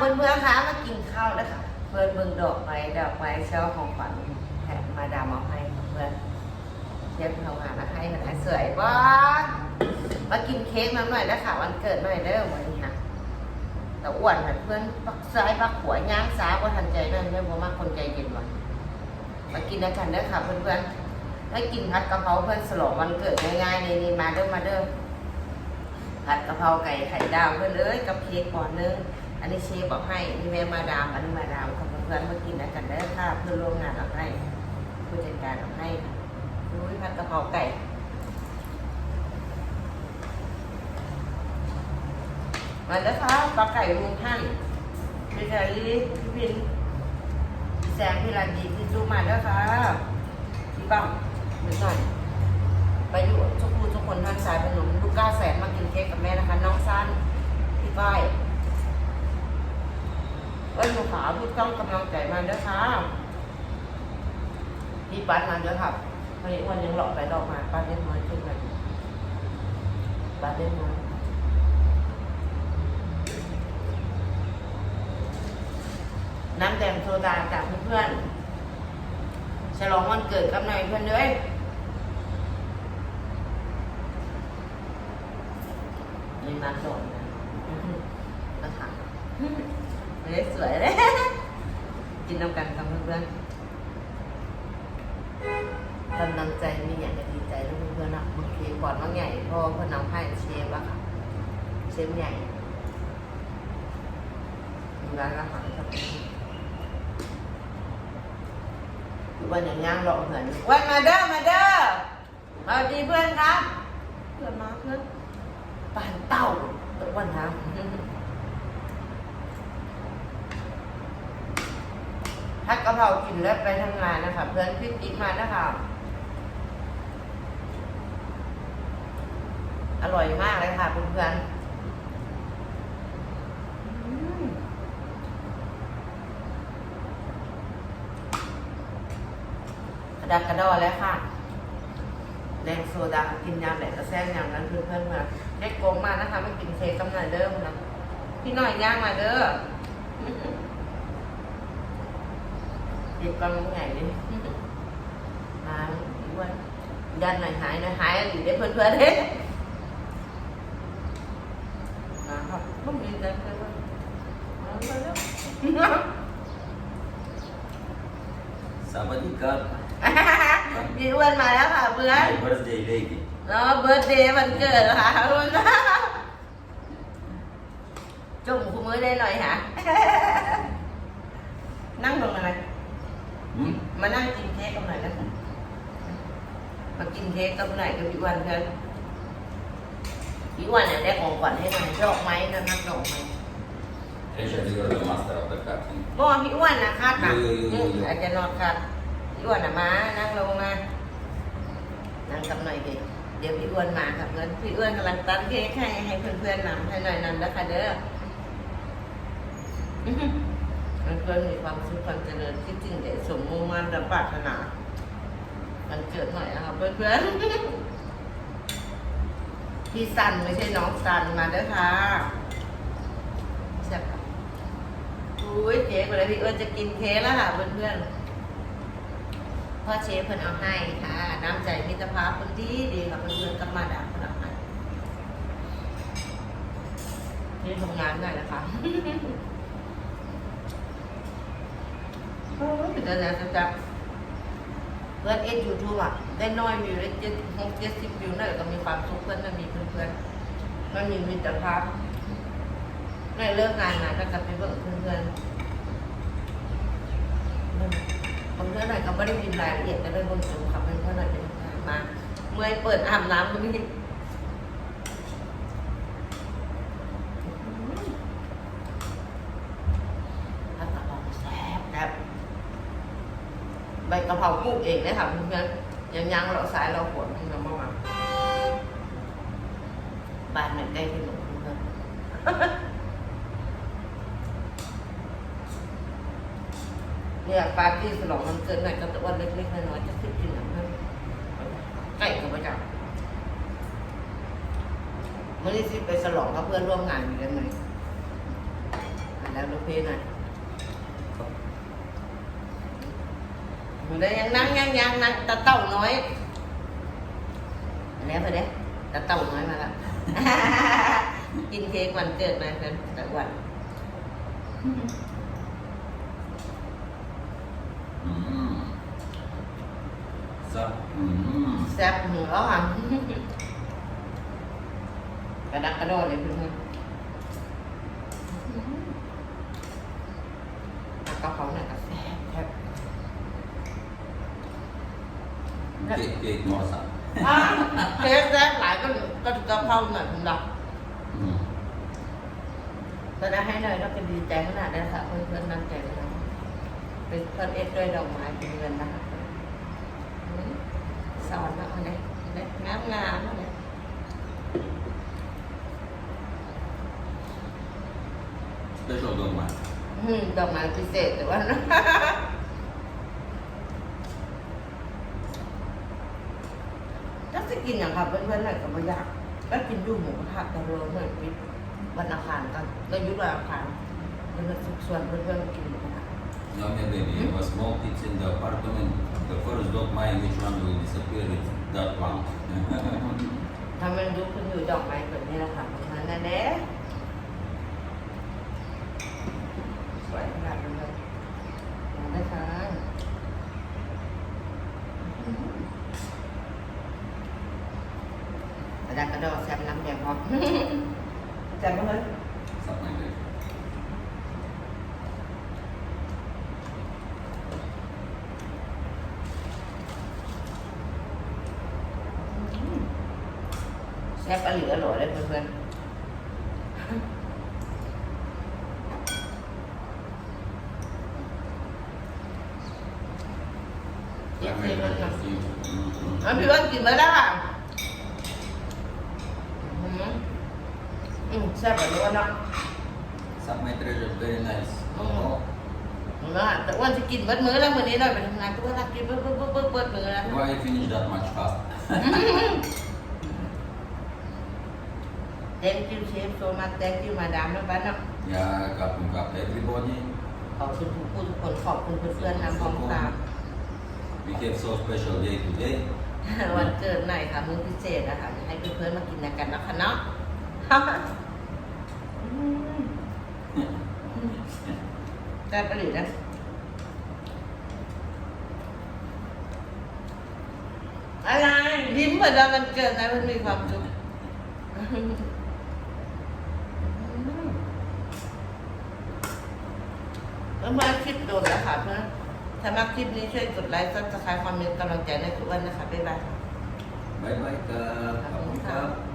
เพื่อนๆคะมากินข้าวแล้วค่ะเพื่อนเบิ่งดอกไม้ดอกไม้เช้าของขวัญแถมมาดามเอาให้เพื่อนเชฟทำงานมาให้มันสวยบ้ามากินเค้กมาหน่อยแล้วค่ะวันเกิดหน่อยเด้อวันนี้ค่ะแต่อ้วนค่ะเพื่อนปักซ้ายปักขวาย่างซ้ายว่าทันใจนั่นเรื่องว่ามากคนใจเย็นวันมากินด้วยกันเด้อค่ะเพื่อนๆให้กินผัดกะเพราเพื่อนสลองวันเกิดง่ายๆนี่นี่มาเด้อมาเด้อผัดกะเพราไก่ไข่ดาวเพื่อนเอ้ยกับเค้กก่อนนึง อันนี้เชฟบอกให้นี่แม่มาดามอันนี้มาดามของเพื่อนมากินด้วยกันได้ค่ะเพื่อนร่วมงานเอาให้ผู้จัดการเอาให้ค่ะดูผัดกะเพราไก่มาแล้วค่ะปลาไก่ลุงท่านพี่ชาลีพี่พินพี่แซมพี่รันดีพี่จูมาแล้วค่ะพี่บ้างนิดหน่อยไปอยู่ทุกคู่ทุกคนท่านสายขนมลูกก้าแสนมากินเค้กกับแม่นะคะ น้องสั้นพี่ฝ้าย เอ้ยหนูขาพี่ต้องกำลังใจมาเด้อค่ะพี่ปัดมาเด้อค่ะวันนี้วันยังหลอกไปหลอกมาป้าเล่นน้อยขึ้นมาป้าเล่นน้อยน้ำแดงโซดาจากเพื่อนๆฉลองวันเกิดกับนายเพื่อนเลยมีมาโดนนะนะคะ ไม่ได้สวยเลยกินน้ำกันครับเพื่อนๆกำลังใจมีอย่างจะดีใจแล้วเพื่อนๆนะโอเคก่อนว่าใหญ่เพราะว่าเพื่อนเอาให้เชฟอะค่ะ เชฟใหญ่ร้านอาหารครับวันอย่างย่างหลอกเหมือนวันมาเด้อมาเด้อมาดีเพื่อนครับ เพื่อนมาเพื่อนปานเต่าตะวันนะ ผัดกะเพรากินแล้วไปทำงานนะคะ เพื่อนพี่ติ๊กมานะคะ อร่อยมากเลยค่ะเพื่อนๆอืมกระดักกระดอแล้วค่ะ แดงโซดากินยำแบบกระแซงย่างนั้นเพื่อนๆมาเด็กโกงมากนะคะไม่กินเค้กกำเนิดเด้อมันนะ พี่หน่อยย่างมาเด้อ được con mỗi ngày đi. Mà quên danh này hại này hại gì để bên bên hết. À không không đi ra cái bên sao mà đi cơm? Chị quên mà đó hả bữa. Birthday lady đó birthday mình cười hả? Luôn đó chung phụ mới lên rồi hả? Nắng còn này มคุณมือได้หน่อยค่ะนั่งลงมาเลย Hmm? มานั่งกินเค้กกับหน่อยนะมากินเค้กกับหน่อยกับพี่อ้วันเพื่อนพี่อ้วันเนี่ยได้ของขวัญให้หน่อยดอกไม้นะนักดอกไม้ Treasure, you're the master of the cutting. เมื่อวานพี่อ้วนนะคาดหนักอยู่อยู่อยู่อยู่อาจจะนอนคาดพี่อ้วนนะมานั่งลงมานั่งกับหน่อยดิเดี๋ยวพี่อ้วนมาค่ะเพื่อนพี่อ้วนกำลังตัดเค้กให้ให้เพื่อนๆนำให้หน่อยนำนะคะเด้อ อื้อหือเพื่อนมีความสุขความเจริญคิดจริงเด็สมมุ่งมั่นและปรารถนามันเกิดหน่อยนะครับเพื่อนๆพี่สันไม่ใช่น้องสันมาด้อค่ะแซ่บค่ะอุ้ยเค้กไปเลยพี่เอิญจะกินเค้กแล้วค่ะเพื่อนๆพ่อเชฟเพิ่นเอาให้ค่ะ น้ำใจมิตรภาพเพิ่นดีดีค่ะเพื่อนๆกับมาดามเพิ่นเอาให้นี่ทำงานหน่อยนะคะ โอ้ยเป็นอะไรจะจับเพื่อนเอ็นยูทูบอะได้น้อยวิวได้เจ็ดหกเจ็ดสิบวิวนั่นก็มีความสุขเพื่อนมันมีเพื่อนๆมันมีมิตรภาพไม่เลิกงานมาก็กลับไปเบิ่งเพื่อนๆผมเพื่อนหน่อยก็ไม่ได้พิมพ์รายละเอียดแต่ได้เบิ่งสูงขับเพื่อนๆหน่อยเป็นมา เมื่อเปิดอาบน้ำก็ไม่ได้ผัดกะเพราแซ่บแบบใบกะเพราป ลูกเองเลยค่ะเพื่อนๆยังยังเราสายเราขวดมันมาเมาบ้านเหมือนใกล้ที่หนูเพื่อนเนี่ยปาร์ตี้ฉลองวันเกิดหน่อยก็ตะวันเล็กๆน้อยๆจะขึ้นกินหนังนั่นไก่กับประจับมื่อนี้สิไปฉลองกับเพื่อนร่วมงานอยู่ได้ไหมแล้วลูกพี่หน่อยมัน ได้ยังนั่งยังยังนั่งตะเต่าน้อยอันนี้ไปเด้ตะเต่าน้อยมาแล้วกินเค้กวันเกิดมาเพื่อนแต่วัน Mm. So, mm. แซ่บหัวอะกระดักกระโดดเลยเพื่อนๆกระเพราเนี่ยก็แซ่บแซ่บ Cake, cake more son. อะเค้กแซ่บหลายก็ก็กระเพราหน่อยผมดัก Mm. ตอนนั้นให้หน่อยเราเป็นดีใจขนาดนั้นค่ะเพื่อนๆนั่งใจเลยนะเป็นเพื่อนเอ็ดด้วยดอกไม้เป็นเงินนะคะอืมสอนมาเอาเนี่ยเนี่ยงามงามๆเนี่ย Special dog man. อืมดอกไม้พิเศษแต่ว่า ถ้าจะ กินอย่างค่ะเพื่อนๆหน่อยก็ไม่ยากก็กินดูหมูกระทะแต่โรยเหมือนวิทย์วันอังคารกันก็ยุดวันอังคารเพื่อนๆทุกส่วนเพื่อนๆกินหมูกระทะ No, my baby, Hmm? it was small kids in the apartment. The first dog mine, which one will disappear? It's that one. ถ้ามันยุบขึ้นอยู่ดอกไม้แบบนี้แหละค่ะประมาณนั้นแหละสวยขนาดนั้นเลยมาได้ค่ะ กระดาษกระดอกแซ่บน้ำแดงพร้อมแซ่บมากเลย Suck my baby. แซ่บอร่อยอร่อยเลยเพื่อนๆ Suck my baby. Mm-hmm. เอาพี่ว่ากินมาได้ค่ะอืมอื มแซ่บแบบนี้วะเนาะ Suck my treasure, very nice. Mm. Oh. เห็นไหมแต่อ้วนจะกินเบิดมื้อแล้วมื้อนี้เราไปทำงานก็ว่ากินเบิดเบิดเบิดเบิดเบิดมื้อแล้ว Why you finish that much fast? thank you chef so much thank you มาดามนะบ้านเนาะ yeah, cup and cup. Everybody, ขอบคุณทุกผู้ทุกคนขอบคุณเพื่อนๆนำพร้อมตาม we have so special day today. วันเกิดหน่อยค่ะมื้อพิเศษนะคะให้เพื่อนๆมากินกันนะคะเนาะ อืมแซ่บไปเลยนะอะไรยิ้มเหมือนเรามันเกิดนะมันมีความสุขแล้วมาคลิปโดนแล้วค่ะเพื่อนถ้ามาคลิปนี้ช่วยกดไลค์ซับสไครต์ความมีกำลังใจในทุกวันนะคะบ๊ายบาย Bye bye, cup. Cup and cup.